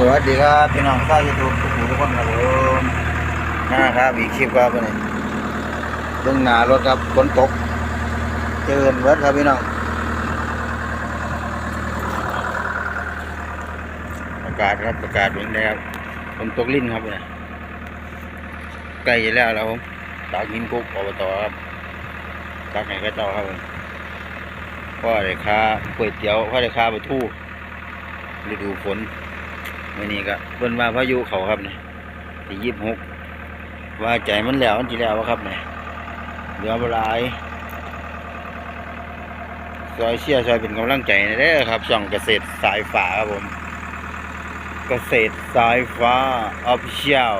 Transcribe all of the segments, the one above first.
สวัสดีครับพี่น้องชาวยูทูบทุกผู้ทุกคนครับผมนะครับอีกคลิปครับวันนี้เบื้องหนารถครับฝนตก เจอเวิร์ดครับพี่น้องประกาศครับประกาศวันนี้ครับฝนตกลิ้นครับเนี่ยใกล้จะแล้วแล้วผมตากหินกุ๊กอบตครับตากไหนก็เจ้าครับผมพ่อได้ค่าก๋วยเตี๋ยวพ่อได้ค่าปลาทูฤดูฝน มื่อนี้ก็เพิ่นว่าพายุเขาครับเนี่ยที่ยี่สิบหกว่าใจมันแล้วมันจีแล้ววะครับเนี่ยเหลือเวลายซอยเชียร์ซอยเป็นกำลังใจนะเด้อครับช่องเกษตรสายฟ้าครับผม เกษตรสายฟ้าออฟฟิเชียล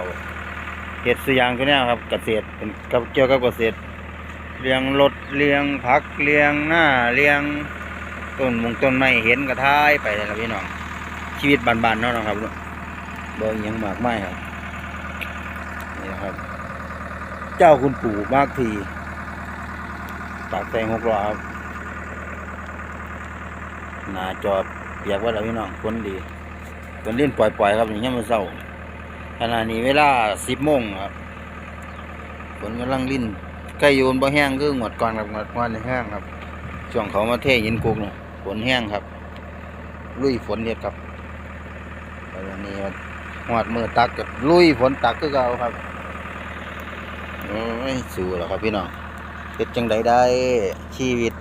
เห็ดสยางตัวเนี้ครับ เกษตรเป็นกับเกี่ยวกับเกษตรเลี้ยงรถเลี้ยงผักเลี้ยงหน้าเลี้ยงต้นมงต้นไม้เห็นกระทายไปเลยครับพี่น้อง ชีวิตบานๆเนาะนะครับโดยยังมากไม่ครับนี่นะครับ เจ้าคุณปู่มากทีปากแตงหกล้อครับหน้าจอเปียกไว่าแล้วพี่น้องคนดีคนเล่นปล่อยๆครับอย่างเงี้ยมันเศร้าขณะนี้เวลาสิบโมงครับฝนกำลังลิ้นใกล้โยนบ่แห้งคือหมดก่อนครับหมดก่อนแห้งครับช่วงเขามาเทยินกุกเนี่ยฝนแห้งครับลุยฝนเด็ดครับ วันนี้หอดมือตักกับลุยฝนตักคือเก่าครับโอ้ยสู้แล้วครับพี่น้องเฮ็ดจังใดได้ชีวิต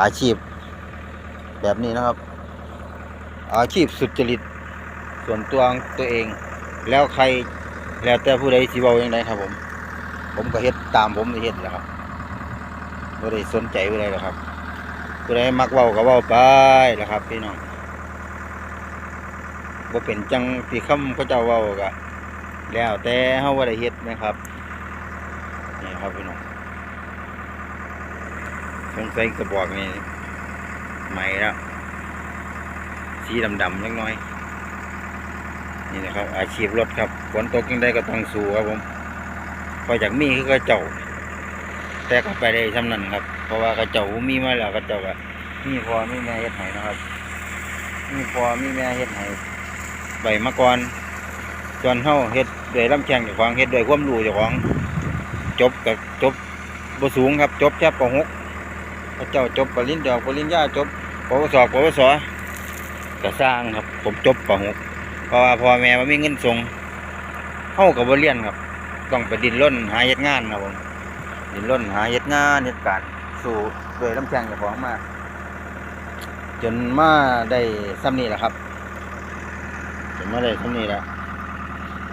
อาชีพ แบบนี้นะครับ อาชีพสุจริตส่วนตัวตัวเอง แล้วใครแล้วแต่ผู้ใดสิเว้าจังไดครับผม ผมก็เฮ็ดตามผมที่เฮ็ดแหละครับบ่ได้สนใจผู้ใดหรอกครับผู้ใดมักเว้าก็เว้าไปแหละครับ พี่น้อง บ่เป็นจังที่คำเขาเจ้าเว้าก็แล้วแต่เฮาบ่ได้เฮ็ดนะครับนี่ครับพี่น้องสงสัยกระบอกนี่ใหม่แล้วสีดำๆเล็กน้อยนี่นะครับ อาชีพรถครับฝนตกยังได้ก็ต้องสู้ครับผมพอจากมีคือก็เจ้าแต่ก็ไปได้ทำนั้นครับ เพราะว่าก็เจ้ามีมาแล้วก็เจ้าก็มีพอมีแม่เฮ็ดให้นะครับ มีพอมีแม่เฮ็ดให้ ใบมาก่อนส่วนเฮาเฮ็ดด้วยลำแข้งเจ้าของเฮ็ดด้วยความรู้เจ้าของจบกับจบบ่สูงครับ จบแค่ป .6 พระเจ้าจบปริญญาปริญญาจบปวสปวสก็สร้างครับ ผมจบป .6 เพราะว่าพ่อแม่บ่มีเงินส่งเฮาก็บ่เรียนครับ ต้องไปดิ้นรนหาเฮ็ดงานครับผมดิ้นรนหาเฮ็ดงานเฮ็ดการสู่ด้วยลำแข้งเจ้าของมาจนมาได้ซ้ำนี้แหละครับ ผมมาได้เท่นี้แล้ว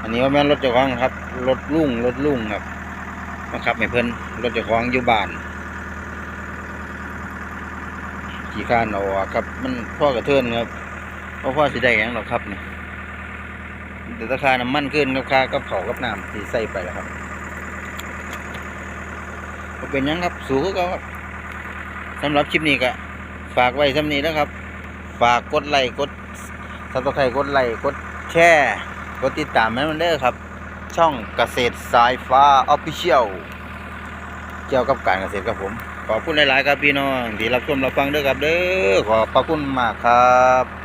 อันนี้ว่าแม่นรถเจ้าของครับ รถลุ่งรถลุ่งครับมาขับให้เพิ่นรถเจ้าของอยู่บ้านขี่ข้านเอาครับ มันพ่อกระเทือนครับเพราะพ่อสิได้ยังหรอกครับเนี่ยแต่ราคาน้ำมันขึ้นกับค่ากับเขาวกับน้ำที่ใส่ไปแล้วครับบ่เป็นยังครับ สูงก็ครับสำหรับคลิปนี้ก็ฝากไว้สำนี้นะครับ ฝากกดไลค์กด ซับสไครต์กดไลค์กดแชร์กดติดตามให้มันเด้อครับ ช่องเกษตรสายฟ้าออฟฟิเชียลเกี่ยวกับการเกษตรครับผม ขอบคุณหลาย ๆ ครับพี่น้องที่รับชมรับฟังด้วยครับเด้อขอบพระคุณมากครับ